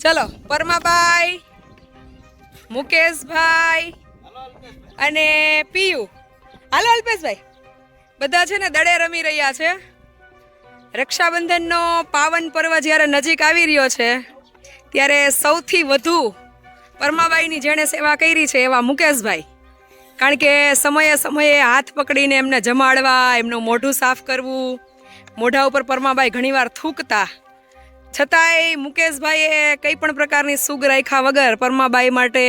ચલો પરમાભાઈ મુકેશભાઈ અને પિયુ. હાલો અલ્પેશભાઈ. બધા છે ને દડે રમી રહ્યા છે. રક્ષાબંધનનો પાવન પર્વ જ્યારે નજીક આવી રહ્યો છે ત્યારે સૌથી વધુ પરમાબાઈની જેણે સેવા કરી છે એવા મુકેશભાઈ. કારણ કે સમયે સમયે હાથ પકડીને એમને જમાડવા એમનું મોઢું સાફ કરવું મોઢા ઉપર પરમાબાઈ ઘણીવાર થૂકતા છતાંય મુકેશભાઈએ કંઈ પણ પ્રકારની સુગ રાખ્યા વગર પરમાબાઈ માટે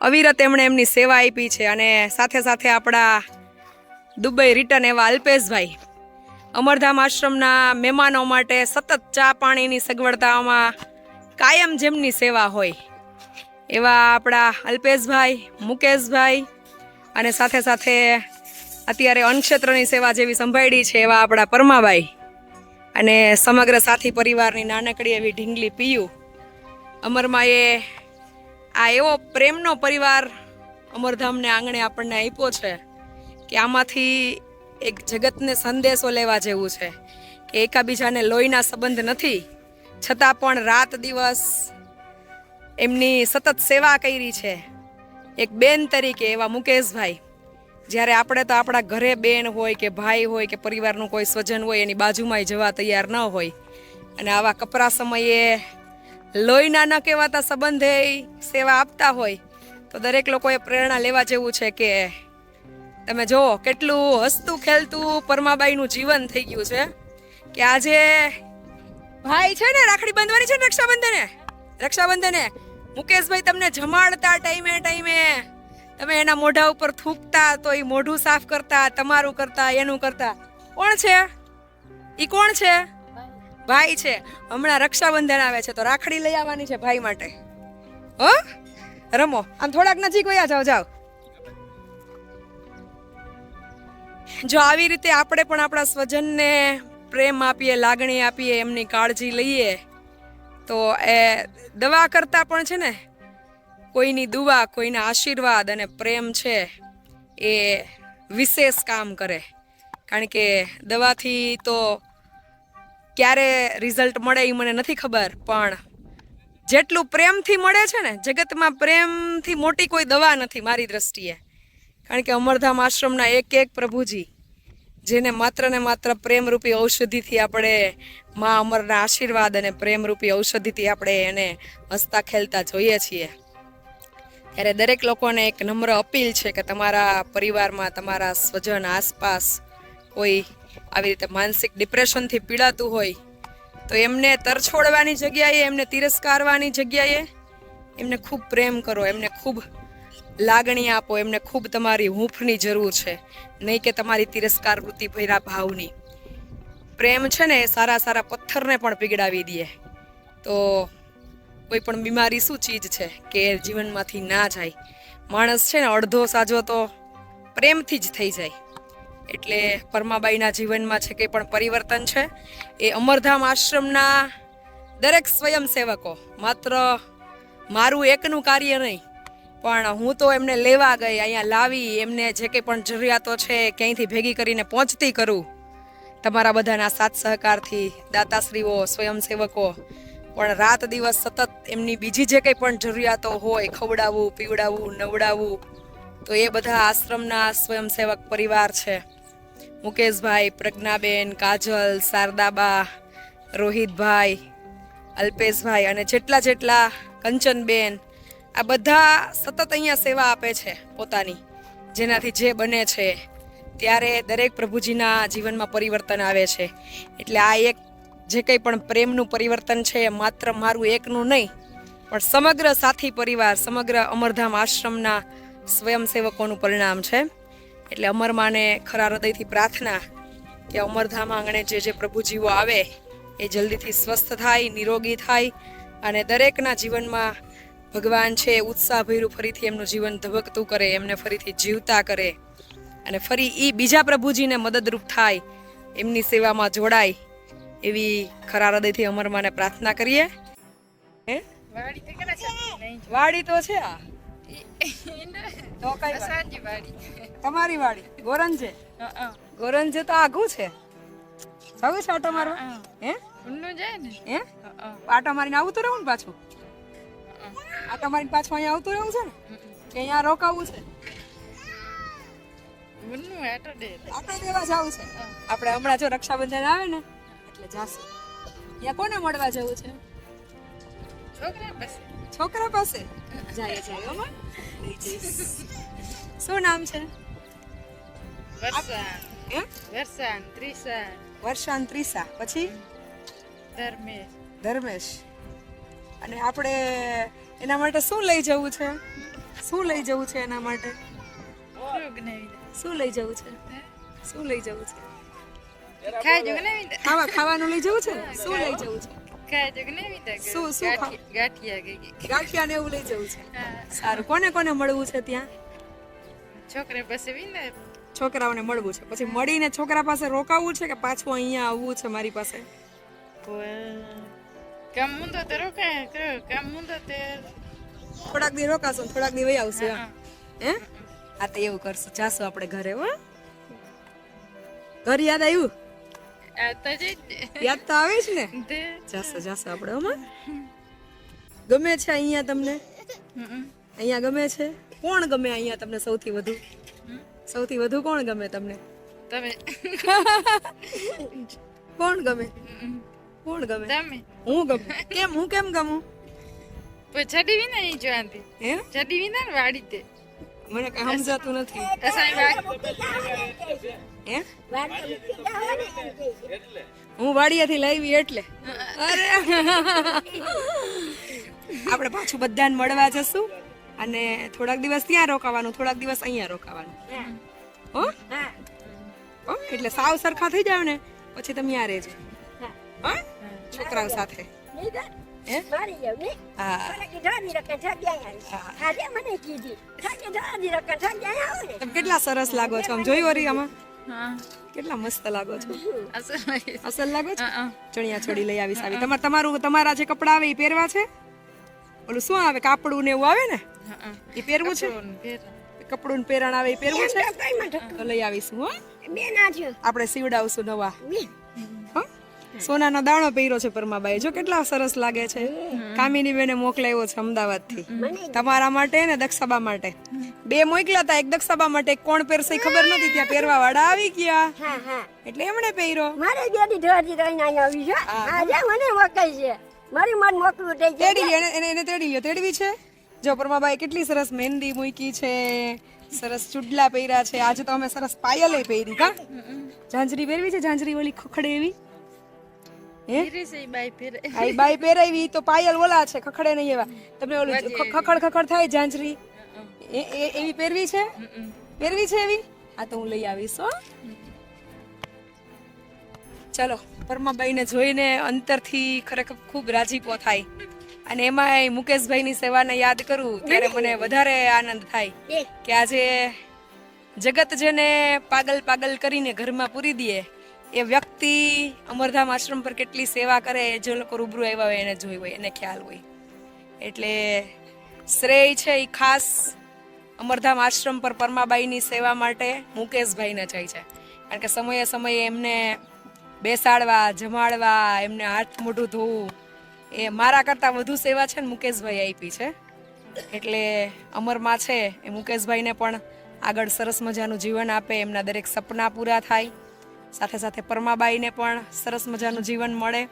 અવિરત એમણે એમની સેવા આપી છે અને સાથે સાથે આપણા દુબઈ રિટર્ન એવા અલ્પેશભાઈ અમરધામ આશ્રમના મહેમાનો માટે સતત ચા પાણીની સગવડતાઓમાં કાયમ જેમની સેવા હોય, એવા આપણા અલ્પેશભાઈ, મુકેશભાઈ અને સાથે સાથે અત્યારે અન્નક્ષેત્રની સેવા જેવી સંભાળી છે એવા આપણા પરમાબાઈ. અને સમગ્ર સાથી પરિવારની નાનકડી એવી ઢીંગલી પીયું અમરમાએ આ એવો પ્રેમનો પરિવાર અમરધામને આંગણે આપણને આપ્યો છે કે આમાંથી એક જગતને સંદેશો લેવા જેવું છે કે એકાબીજાને લોહીના સંબંધ નથી, છતાં પણ રાત દિવસ એમની સતત સેવા કરી છે. એક બેન તરીકે એવા મુકેશભાઈ જ્યારે આપણે તો આપણા ઘરે બેન હોય કે ભાઈ હોય કે પરિવારનું કોઈ સ્વજન હોય, એની બાજુમાંય જવા તૈયાર ન હોય. અને આવા કપરા સમયે લોહીના ન કહેવાતા સંબંધે સેવા આપતા હોય, તો દરેક લોકોએ પ્રેરણા લેવા જેવું છે કે તમે જુઓ, કેટલું હસતું, ખેલતું પરમાબાઈનું જીવન થઈ ગયું છે કે આજે ભાઈ છે ને, રાખડી બાંધવાની છે ને રક્ષાબંધને? રક્ષાબંધને? મુકેશભાઈ તમને જમાડતા ટાઈમે ટાઈમે તમે એના મોઢા ઉપર થૂકતા તો એ મોઢું સાફ કરતા, તમારું કરતા, એનું કરતા. કોણ છે? એ કોણ છે? ભાઈ છે. હમણાં રક્ષાબંધન આવે છે, તો રાખડી લઈ આવવાની છે ભાઈ માટે. હો? રમો. આમ થોડાક નજીક વયા જાઓ જાઓ. જો આવી રીતે આપણે પણ આપણા સ્વજનને પ્રેમ આપીએ, લાગણી આપીએ, એમની કાળજી લઈએ, તો એ દવા કરતાં પણ છે ને કોઈની દુવા કોઈના આશીર્વાદ અને પ્રેમ છે એ વિશેષ કામ કરે. કારણ કે દવાથી તો ક્યારે રિઝલ્ટ મળે એ મને નથી ખબર, પણ જેટલું પ્રેમથી મળે છે ને, જગતમાં પ્રેમથી મોટી કોઈ દવા નથી મારી દ્રષ્ટિએ. કારણ કે અમરધામ આશ્રમના એક એક પ્રભુજી, જેને માત્ર ને માત્ર પ્રેમરૂપી ઔષધિથી આપણે મા અમરના આશીર્વાદ અને પ્રેમરૂપી ઔષધિથી આપણે એને હસતા ખેલતા જોઈએ છીએ. ત્યારે દરેક લોકોને એક નમ્ર અપીલ છે કે તમારા પરિવારમાં તમારા સ્વજન આસપાસ કોઈ આવી રીતે માનસિક ડિપ્રેશનથી પીડાતું હોય, તો એમને તરછોડવાની જગ્યાએ, એમને તિરસ્કારવાની જગ્યાએ એમને ખૂબ પ્રેમ કરો, એમને ખૂબ લાગણી આપો, એમને ખૂબ તમારી હૂંફની જરૂર છે. નહીં કે તમારી તિરસ્કાર વૃત્તિ ભર્યા ભાવની. પ્રેમ છે ને એ સારા સારા પથ્થરને પણ પીગડાવી દે. તો કોઈ પણ બીમારી શું ચીજ છે કે જીવનમાંથી ના જાય? માણસ છે ને અડધો સાજો તો પ્રેમથી જ થઈ જાય. એટલે પરમાબાઈના જીવનમાં છે કંઈ પણ પરિવર્તન છે? એ અમરધામ આશ્રમના દરેક સ્વયંસેવકો, માત્ર મારું એકનું કાર્ય નહીં, પણ હું તો એમને લેવા ગઈ, અહીંયા લાવી, એમને જે કંઈ પણ જરૂરિયાતો છે ક્યાંયથી ભેગી કરીને પહોંચતી કરું. તમારા બધાના સાથ સહકારથી દાતાશ્રીઓ, સ્વયંસેવકો પણ રાત દિવસ સતત એમની બીજી જે કંઈ પણ જરૂરિયાતો હોય, ખવડાવવું, પીવડાવવું, નવડાવવું, તો એ બધા આશ્રમના સ્વયંસેવક પરિવાર છે. મુકેશભાઈ, પ્રજ્ઞાબેન, કાજલ, શારદાબા, રોહિતભાઈ, અલ્પેશભાઈ અને જેટલા જેટલા કંચનબેન, આ બધા સતત અહીંયા સેવા આપે છે પોતાની. જેનાથી જે બને છે, ત્યારે દરેક પ્રભુજીના જીવનમાં પરિવર્તન આવે છે. એટલે આ એક જે કંઈ પણ પ્રેમનું પરિવર્તન છે એ માત્ર મારું એકનું નહીં, પણ સમગ્ર સાથી પરિવાર, સમગ્ર અમરધામ આશ્રમના સ્વયંસેવકોનું પરિણામ છે. એટલે અમરમાને ખરા હૃદયથી પ્રાર્થના કે અમરધામ આંગણે જે જે પ્રભુજીવો આવે, એ જલ્દીથી સ્વસ્થ થાય, નિરોગી થાય અને દરેકના જીવનમાં ભગવાન છે ઉત્સાહભર્યું ફરીથી એમનું જીવન ધબકતું કરે, એમને ફરીથી જીવતા કરે અને ફરી એ બીજા પ્રભુજીને મદદરૂપ થાય, એમની સેવામાં જોડાય એવી ખરા હૃદયથી અમરમાને પ્રાર્થના કરીએ. હે? વાડી તો છે? વાડી તો છે આ. તો કઈ વાડી. તમારી વાડી? ગોરંજે? ગોરંજે તો આઘું છે. જવું છે ઓટો મારવા? હે જાય ને? હે? હા મારીને આવતું રહેવું ને પાછું? આ મારીને પાછું અહીંયા આવતું રહેવું છે ને? કે અહીંયા રોકાવું છે? આટો આટો દેવા જવું છે? આપણે હમણાં જો રક્ષાબંધન આવે ને એટલે જાશું. યા કોને મળવા જવું છે? છોકરા પાસે. છોકરા પાસે? જાય જાય હો શું નામ છે? વર્ષાન. હે વર્ષાન ત્રિષા વર્ષાન ત્રિષા. પછી? ધર્મેશ. ધર્મેશ. અને આપણે એના માટે શું લઈ જવું છે? શું લઈ જવું છે એના માટે? શું લઈ જવું છે? શું લઈ જવું છે? ખાઈ જો ખાવા ખાવાનું લઈ જવું છે? શું લઈ જવું છે? ખાઈ જો શું- શું ગાંઠિયા ગઈ ગાંઠિયા ને એવું લઈ જવું છે? સારું. કોને કોને મળવું છે ત્યાં? છોકરા પાસે વિને છોકરાઓને મળવું છે. પછી મળીને છોકરા પાસે રોકાવું છે કે પાછું અહીંયા આવવું છે મારી પાસે? કામ મુંદો તે રોકાય કામ મુંદો તે થોડાક દી રોકાશું થોડાક દી વહી આવશે હે આ તો એવું કરશું. જાશું આપણે ઘરે હો. ઘર યાદ આવ્યું? યાદ તો આવે જ ને? જાશું જાશું આપણે હો ગમે છે અહીંયા તમને? અહીંયા ગમે છે? કોણ ગમે અહીંયા તમને સૌથી વધુ? સૌથી વધુ કોણ ગમે તમને? તમે. કોણ ગમે? કોણ ગમે? તમે. હું ગમે કેમ હું કેમ ગમું? પછી છડી વિના નહીં જોવાતી. હે? છડી વિના વાડી તે. મને કઈ સમજાતું નથી. હું? વાડિયાથી લાવી એટલે. અરે. આપણે પાછું બધાને મળવા જશું અને થોડાક દિવસ ત્યાં રોકાવાનું થોડાક દિવસ અહીંયા રોકાવાનું. હો. હો? એટલે સાવ સરખા થઈ જાવ ને પછી તમે ત્યાં રહેજો. હા. છોકરાઓ સાથે. કેટલા સરસ લાગો છો? આમ જોયું વરી આમાં હા. કેટલા મસ્ત લાગો છો? અસલ લાગો છો. ચણિયા છોડી લઈ આવીશ આવી. તમારે તમારું તમારા જે કપડા આવે એ પહેરવા છે? ઓલું શું આવે? કાપડું ને એવું આવે ને? એ પહેરવું છે? કપડું પહેરણ આવે એ પહેરવું છે? તો લઈ આવીશું હો. આપણે સીવડાવશું નવા? સોનાનો દાણો પહેર્યો છે પરમાબાઈ જો કેટલા સરસ લાગે છે. કામિની બેને મોકલાવ્યો છે અમદાવાદથી તમારા માટે ને દક્ષાબા માટે. બે મોકલ્યા હતા એક દક્ષાબા માટે કોણ પહેરશે ખબર નથી ત્યાં પહેરવા વાળા આવી ગયા. એટલે એમણે પહેર્યો. મારે બેટી ઢોરજી રહીને અહીંયા આવી છે. આજે મને મોકલી છે. મારી મન મોકલું થઈ તેડી એને એને એને તેડી લ્યો તેડવી છે? જો પરમાબાઈ કેટલી સરસ મહેંદી મૂકી છે. સરસ ચુડલા પહેર્યા છે. આજે તો અમે સરસ પાયલે પહેરી. કા? ઝાંઝરી પહેરવી છે? ઝાંઝરી ઓલી ખખડે એવી? હે? ફેરે ને જોઈને બાઈ ફેરે. આ ઈ બાઈ પહેરાવી તો પાયલ ઓલા છે ખખડે નહીં એવા. તમને ઓલું ખખડ ખખડ થાય ઝાંઝરી. એ એ- એવી પહેરવી છે? પહેરવી છે એવી? આ તો હું લઈ આવીશ હો. ચલો પરમાબાઈને જોઈને અંતરથી ખરેખર ખૂબ રાજીપો થાય. અને એમાંય મુકેશભાઈની સેવાને યાદ કરું ત્યારે મને વધારે આનંદ થાય કે આજે જગત જેને પાગલ પાગલ કરીને ઘરમાં પૂરી દે એ વ્યક્તિ અમરધામ આશ્રમ પર કેટલી સેવા કરે એ જે લોકો રૂબરૂ આવ્યા હોય એને જોઈ હોય, એને ખ્યાલ હોય. એટલે શ્રેય છે એ ખાસ અમરધામ આશ્રમ પર પરમાબાઈની સેવા માટે મુકેશભાઈને જાય છે. કારણ કે સમયે સમયે એમને બેસાડવા, જમાડવા, એમને હાથ મોઢું ધોવું, એ મારા કરતાં વધુ સેવા છે ને મુકેશભાઈ આપી છે. એટલે અમરમાં છે એ મુકેશભાઈને પણ આગળ સરસ મજાનું જીવન આપે, એમના દરેક સપના પૂરા થાય. સાથે સાથે પરમાબાઈને પણ સરસ મજાનું જીવન મળે.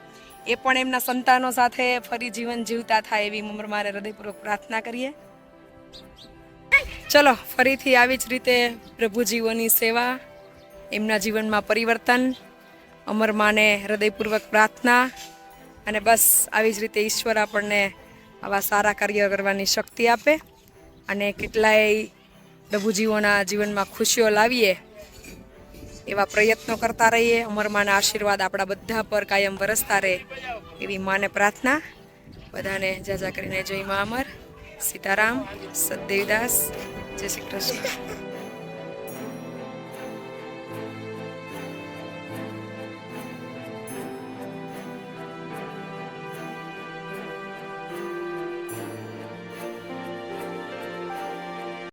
એ પણ એમના સંતાનો સાથે ફરી જીવન જીવતા થાય એવી મારે હૃદયપૂર્વક પ્રાર્થના કરીએ. ચલો, ફરીથી આવી જ રીતે પ્રભુજીઓની સેવા, એમના જીવનમાં પરિવર્તન અમરમાને હૃદયપૂર્વક પ્રાર્થના અને બસ આવી જ રીતે ઈશ્વર આપણને આવા સારા કાર્ય કરવાની શક્તિ આપે અને કેટલાય પ્રભુજીઓના જીવનમાં ખુશીઓ લાવીએ. એવા પ્રયત્નો કરતા રહીએ. અમરમાના આશીર્વાદ આપણા બધા પર કાયમ વરસતા રહે એવી માને પ્રાર્થના. બધાને જાજા કરીને જય મા અમર. સીતારામ સદદેવદાસ જય શ્રી કૃષ્ણ.